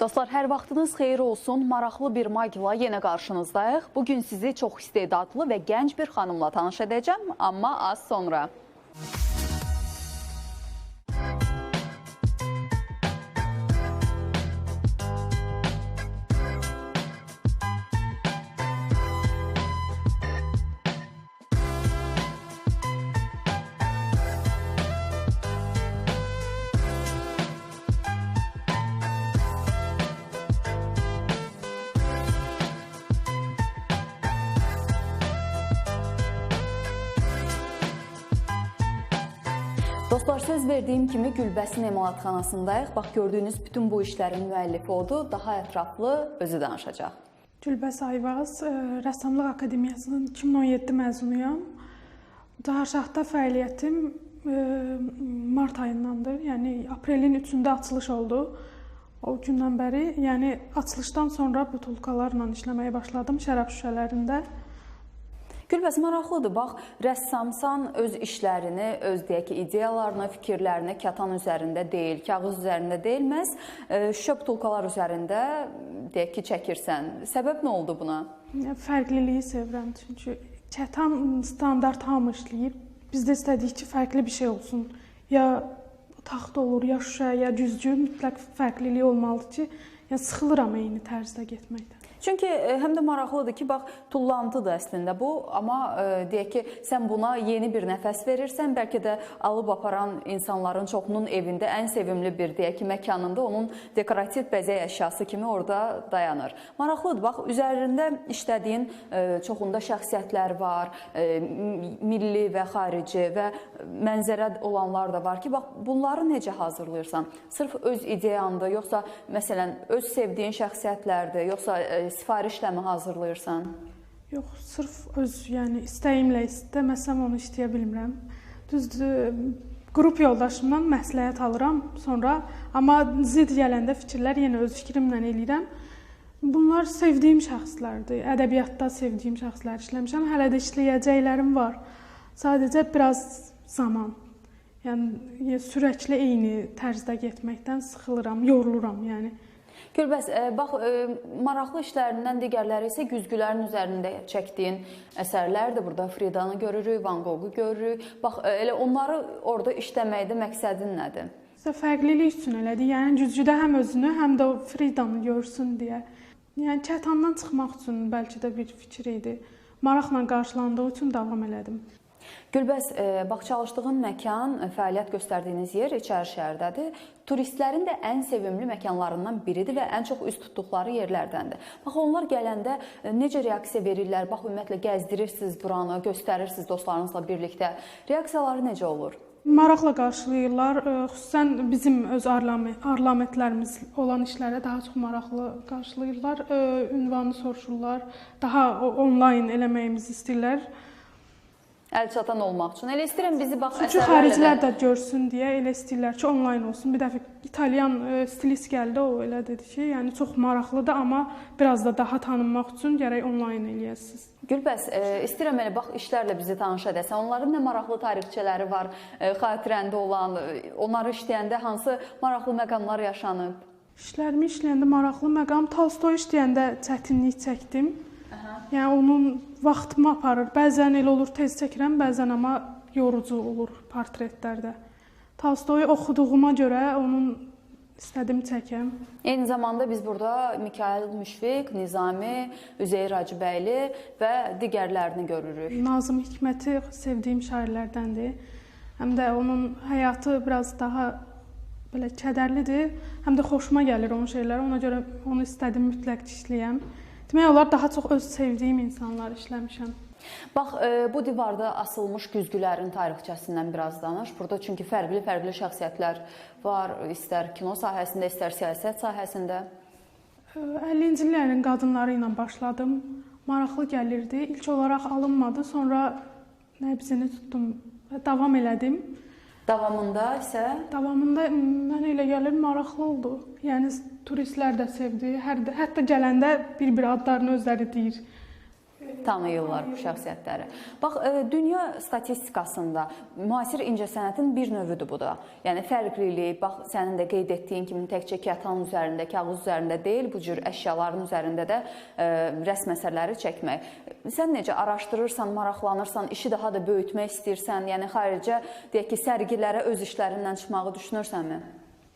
Dostlar, hər vaxtınız xeyir olsun. Maraqlı bir magla yenə qarşınızdayıq. Bu gün sizi çox istedadlı və gənc bir xanımla tanış edəcəm, amma az sonra. Dostlar, söz verdiyim kimi Gülbəsin emalatxanasındayıq. Bax, gördüyünüz bütün bu işlərin müəllifi odur. Daha ətraflı özü danışacaq. Gülbəs Ayvaz, ə, Rəssamlıq Akademiyasının 2017 məzunuyam. Caharşahda fəaliyyətim ə, mart ayındandır. Yəni aprelin 3-də açılış oldu. O gündən bəri, yəni açılışdan sonra butulkalarla işləməyə başladım şərab şüşələrində. Gülbəs maraqlıdır. Bax, rəssamsan öz işlərini, öz deyək ki, ideyalarını, fikirlərini katan üzərində deyil, kağız üzərində deyil, məhz e, şüşə butulkalar üzərində deyək ki, çəkirsən. Səbəb nə oldu buna? Fərqliliyi sevirəm çünki kətan standart hamı işləyir. Biz də istədik ki, fərqli bir şey olsun. Ya taxta olur, ya şüşə, ya güzgü mütləq fərqliliyi olmalıdır ki, yəni sıxılıram eyni tərzdə getməkdən. Çünki e, həm də maraqlıdır ki, bax, tullantıdır əslində bu, amma e, deyək ki, sən buna yeni bir nəfəs verirsən, bəlkə də alıb aparan insanların çoxunun evində ən sevimli bir deyək ki, məkanında onun dekorativ bəzək əşyası kimi orada dayanır. Maraqlıdır. Bax, üzərində işlədiyin e, çoxunda şəxsiyyətlər var, milli və xarici və mənzərə olanlar da var ki, bax, bunları necə hazırlayırsan? Sırf öz ideyandır, yoxsa məsələn öz sevdiyin şəxsiyyətlərdir, yoxsa e, sifarişlə mi hazırlayırsan? Yox, sırf öz, yəni istəyimlə istəməsəm onu işləyə bilmirəm. Düzdür, qrup yoldaşımdan məsləhət alıram, sonra amma zid gələndə fikirlər yenə öz fikrimlə eləyirəm. Bunlar sevdiyim şəxslərdir. Ədəbiyyatda sevdiyim şəxslər işləmişəm. Hələ də işləyəcəklərim var. Sadəcə biraz zaman. Yəni sürəkli eyni tərzdə getməkdən sıxılıram, yoruluram, yəni. Gülbəs, e, bax e, maraqlı işlərindən digərləri isə güzgülərin üzərində çəkdiyin əsərlərdir. Burada Fridanı görürük, Van Gogh'u görürük. Bax e, elə onları orada işləməkdə məqsədin nədir? Sizə fərqlilik üçün elədi. Yəni güzgüdə həm özünü, həm də o Fridanı görsün deyə. Yəni kətandan çıxmaq üçün bəlkə də bir fikir idi. Maraqla qarşılandığı üçün davam elədim. Gülbəs, e, bax çalışdığın məkan, e, fəaliyyət göstərdiyiniz yer İçəri şəhərdədir. Turistlərin də ən sevimli məkanlarından biridir və ən çox üz tutduqları yerlərdəndir. Bax onlar gələndə e, necə reaksiya verirlər? Bax ümumiyyətlə gəzdirirsiniz buranı, göstərirsiniz dostlarınızla birlikdə. Reaksiyaları necə olur? Maraqla qarşılayırlar. Xüsusən bizim öz arlament, arlamentlərimiz olan işlərə daha çox maraqlı qarşılayırlar. Ünvanı soruşurlar. Daha onlayn eləməyimizi istəyirlər. Əl çatan olmaq üçün. Elə istəyirəm bizi bax Çünki əsərlərlə xaricilər də- görsün deyə elə istəyirlər ki, onlayn olsun. Bir dəfə İtalyan ə, stilist gəldi, o elə dedi ki, yəni çox maraqlıdır, amma biraz da daha tanınmaq üçün gərək onlayn eləyəsiniz. Gülbəs, e, istəyirəm elə bax işlərlə bizi tanış edəsən. Onların nə maraqlı tarixçələri var, e, xatirəndə olan, e, onları işləyəndə hansı maraqlı məqamlar yaşanıb? İşlərimi işləyəndə maraqlı məqam Tolstoy işləyəndə çətinlik çəkdim. Yəni onun vaxtımı aparır. Bəzən elə olur tez çəkirəm, bəzən amma yorucu olur portretlərdə. Tolstoyu oxuduğuma görə onun istədim çəkəm. Eyni zamanda biz burada Mikail Müşfiq, Nizami, Üzeyir Hacıbəyli və digərlərini görürük. Nazım Hikməti sevdiyim şairlərdəndir. Həm də onun həyatı biraz daha belə kədərlidir, həm də xoşuma gəlir onun şeyləri. Ona görə onu istədim mütləq işləyəm. Demək olar daha çox öz sevdiyim insanlar işləmişəm. Bax, e, bu divarda asılmış güzgülərin tarixçəsindən biraz danış. Burada çünki fərqli-fərqli şəxsiyyətlər var, istər kino sahəsində, istər siyasət sahəsində. 50-ci illərin qadınları ilə başladım. Maraqlı gəlirdi. İlk olaraq alınmadı, sonra nəbzini tutdum və davam elədim. Davamında isə Davamında mən elə gəlir maraqlı oldu. Yəni turistlər də sevdi. Hər hətta gələndə bir-bir adlarını özləri deyir. tanıyırlar bu şəxsiyyətləri. Bax, e, dünya statistikasında müasir incəsənətin bir növüdür bu da. Yəni fərqlilik, bax sənin də qeyd etdiyin kimi təkcə kətan üzərində, kağız üzərində deyil, bu cür əşyaların üzərində də e, rəsm əsərləri çəkmək. Sən necə araşdırırsan, maraqlanırsan, işi daha da böyütmək istəyirsən, yəni xaricə deyək ki, sərgilərə öz işlərindən çıxmağı düşünürsənmi?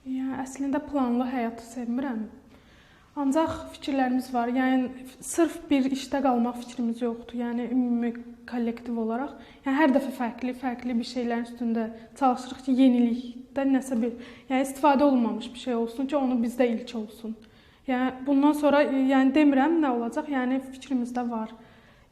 Yəni əslində planlı həyatı sevmirəm. Ancaq fikirlərimiz var. Yəni sırf bir işdə qalmaq fikrimiz yoxdur. Yəni ümumi kollektiv olaraq, yəni hər dəfə fərqli, fərqli bir şeylərin üstündə çalışırıq ki, yenilikdə nəsə bir, yəni istifadə olunmamış bir şey olsun ki, onu bizdə ilk olsun. Yəni bundan sonra yəni demirəm nə olacaq, yəni fikrimizdə var.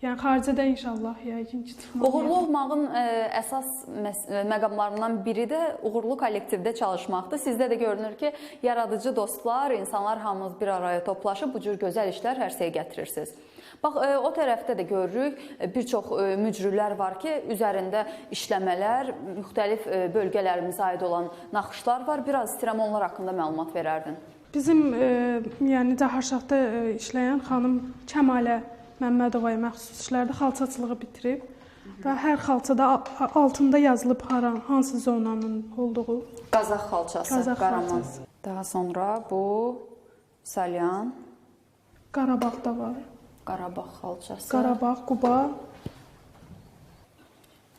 Yəni xaricədə inşallah yəqin ki, çıxmaq. Uğurlu olmağın ə, əsas məs- ə, məqamlarından biri də uğurlu kollektivdə çalışmaqdır. Sizdə də görünür ki, yaradıcı dostlar, insanlar hamınız bir araya toplaşıb bu cür gözəl işlər hərsəyə gətirirsiniz. Bax, ə, o tərəfdə də görürük, ə, bir çox ə, mücrülər var ki, üzərində işləmələr, müxtəlif ə, bölgələrimizə aid olan naxışlar var. Biraz istəyirəm onlar haqqında məlumat verərdin. Bizim e, yəni Caharşahda e, işləyən xanım Kəmalə Məmmədovaya məxsus işlərdə xalçaçılığı bitirib və hər xalçada altında yazılıb hara hansı zonanın olduğu. Qazax xalçası, Qazax Qaraman. xalçası. Daha sonra bu Salyan, Qarabağda var. Qarabağ xalçası. Qarabağ, Quba.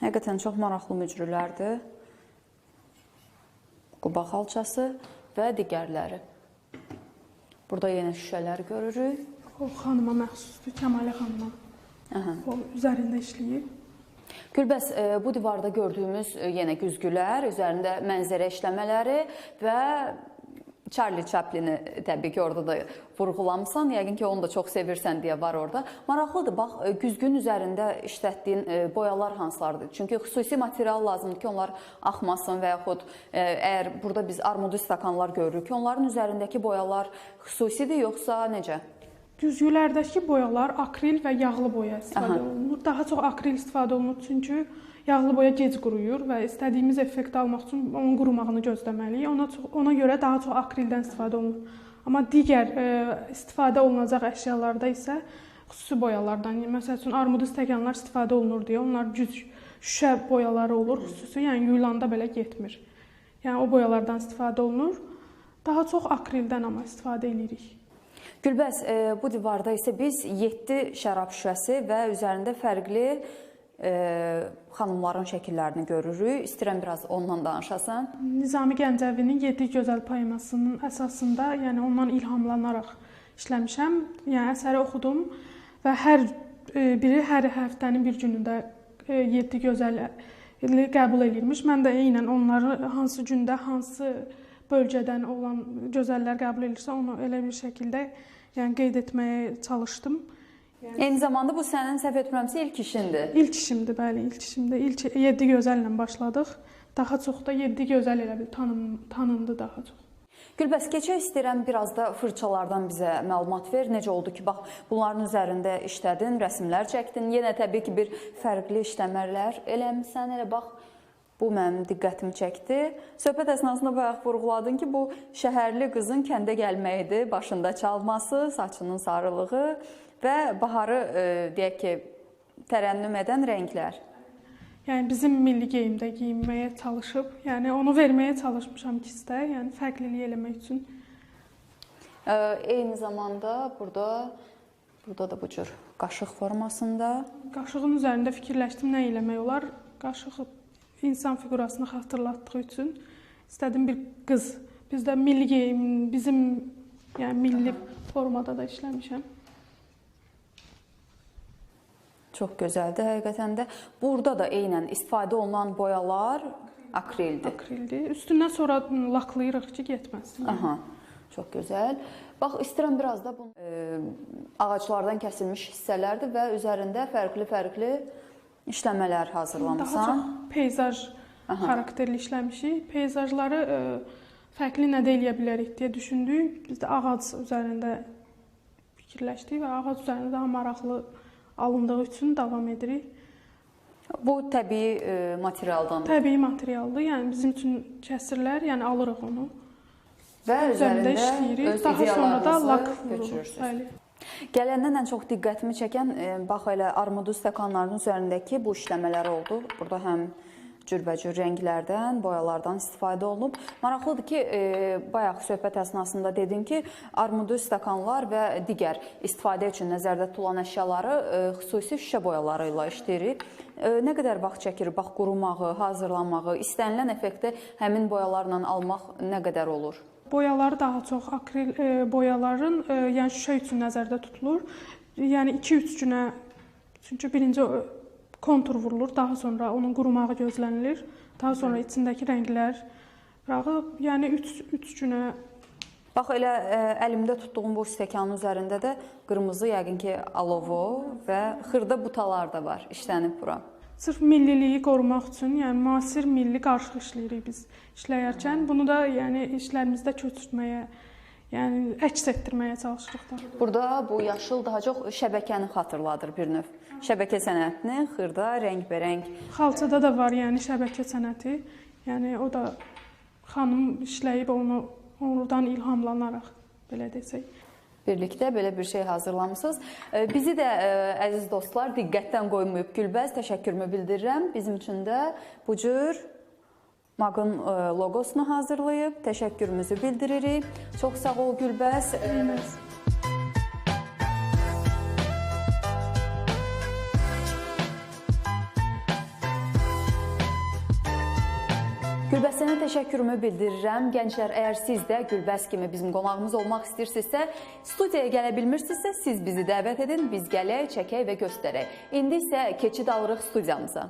Həqiqətən çox maraqlı mücrülərdir. Quba xalçası və digərləri. Burada yenə şüşələr görürük. O xanıma məxsusdur, Kəmalə xanıma. Aha. O üzərində işləyir. Gülbəs, e, bu divarda gördüyümüz e, yenə güzgülər, üzərində mənzərə işləmələri və Charlie Chaplin-i təbii ki, orada da vurğulamısan. Yəqin ki, onu da çox sevirsən deyə var orada. Maraqlıdır. Bax, e, güzgünün üzərində işlətdiyin boyalar hansılardır? Çünki xüsusi material lazımdır ki, onlar axmasın və yaxud əgər burada biz armudlu stakanlar görürük onların üzərindəki boyalar xüsusidir yoxsa necə? Güzgülərdəki boyalar akril və yağlı boya istifadə Aha. olunur. Daha çox akril istifadə olunur çünki yağlı boya gec quruyur və istədiyimiz effekti almaq üçün onun qurumağını gözləməliyik. Ona çox, ona görə daha çox akrildən istifadə olunur. Amma digər e, istifadə olunacaq əşyalarda isə xüsusi boyalardan, məsəl üçün armudlu stəkanlar istifadə olunur deyə onlar güc şüşə boyaları olur, xüsusi, yəni yuyulanda belə getmir. Yəni o boyalardan istifadə olunur. Daha çox akrildən amma istifadə edirik. Gülbəs, e, bu divarda isə biz 7 şərab şüşəsi və üzərində fərqli e, xanımların şəkillərini görürük. İstəyirəm biraz ondan danışasan. Nizami Gəncəvinin 7 gözəl poemasının əsasında, yəni ondan ilhamlanaraq işləmişəm. Yəni əsəri oxudum və hər e, biri hər həftənin bir günündə 7 gözəl qəbul elirmiş. Mən də eynən onları hansı gündə, hansı bölgədən olan gözəllər qəbul edirsə, onu elə bir şəkildə yəni qeyd etməyə çalışdım. Eyni zamanda bu sənin səhv etmirəmsə ilk işindir. İlk işimdir, bəli, ilk işimdir. İlk 7 gözəllə başladıq. Daha çox da 7 gözəl elə bil tanın, tanındı daha çox. Gülbəs, keçək istəyirəm biraz da fırçalardan bizə məlumat ver. Necə oldu ki, bax, bunların üzərində işlədin, rəsmlər çəkdin. Yenə təbii ki, bir fərqli işləmələr eləmisən. Elə bax, bu mənim diqqətimi çəkdi. Söhbət əsnasında bayaq vurğuladın ki, bu şəhərli qızın kəndə gəlməyidir, başında çalması, saçının sarılığı və baharı e, deyək ki, tərənnüm edən rənglər. Yəni bizim milli geyimdə geyinməyə çalışıb, yəni onu verməyə çalışmışam ikisdə, yəni fərqlilik eləmək üçün. E, eyni zamanda burada burada da bu cür qaşıq formasında Qaşığın üzərində fikirləşdim nə eləmək olar. Qaşıq insan fiqurasını xatırlatdığı üçün istədim bir qız. Bizdə milli geyim, bizim yəni milli formada da işləmişəm. çox gözəldir həqiqətən də. Burada da eynən istifadə olunan boyalar akrildir. Akrildir. Üstündən sonra laklayırıq ki, getməsin. Aha. Çox gözəl. Bax, istəyirəm biraz da bu e, ağaclardan kəsilmiş hissələrdir və üzərində fərqli-fərqli işləmələr Daha hazırlamısan. çox peyzaj Aha. xarakterli işləmişik. Peyzajları ə, fərqli nədə eləyə bilərik deyə düşündük. Biz də ağac üzərində fikirləşdik və ağac üzərində daha maraqlı alındığı üçün davam edirik. Bu təbii e, materialdan Təbii materialdır, yəni bizim üçün kəsirlər, yəni alırıq onu. və Üzərində üzərində işləyirik. öz Daha sonra da lak vururuq. Bəli. Gələndən ən çox diqqətimi çəkən e, bax elə armudlu stəkanların üzərindəki bu işləmələr oldu. Burada həm cürbəcür rənglərdən, boyalardan istifadə olunub. Maraqlıdır ki, e, bayaq söhbət əsnasında dedim ki, armudlu stəkanlar və digər istifadə üçün nəzərdə tutulan əşyaları e, xüsusi şüşə boyaları ilə işləyirik. E, nə qədər vaxt çəkir bax qurumağı, hazırlamağı, istənilən effekti həmin boyalarla almaq nə qədər olur? Boyaları daha çox akril e, boyaların, e, yəni şüşə üçün nəzərdə tutulur. Yəni 2-3 günə çünki birinci e, kontur vurulur, daha sonra onun qurumağı gözlənilir. Daha sonra içindəki rənglər rağı, yəni 3 3 günə Bax elə ə, əlimdə tutduğum bu stəkanın üzərində də qırmızı yəqin ki, alovo və xırda butalar da var işlənib bura. Sırf milliliyi qorumaq üçün, yəni müasir milli qarışıq işləyirik biz işləyərkən. Bunu da yəni işlərimizdə köçürtməyə, yəni əks etdirməyə çalışırıq da. Burada bu yaşıl daha çox şəbəkəni xatırladır bir növ. Şəbəkə sənətini xırda rəngbərəng Xalçada da var, yəni şəbəkə sənəti. Yəni o da xanım işləyib onu oradan ilhamlanaraq belə desək. Birlikdə belə bir şey hazırlamısınız. E, Bizi də ə, əziz dostlar diqqətdən qoymayıb Gülbəz təşəkkürümü bildirirəm. Bizim üçün də bu cür Maqın ə, loqosunu hazırlayıb təşəkkürümüzü bildiririk. Çox sağ ol Gülbəz. Gülbəz sənə təşəkkürümü bildirirəm. Gənclər, əgər siz də Gülbəz kimi bizim qonağımız olmaq istəyirsinizsə, studiyaya gələ bilmirsinizsə, siz bizi dəvət edin, biz gələk, çəkək və göstərək. İndi isə keçid alırıq studiyamıza.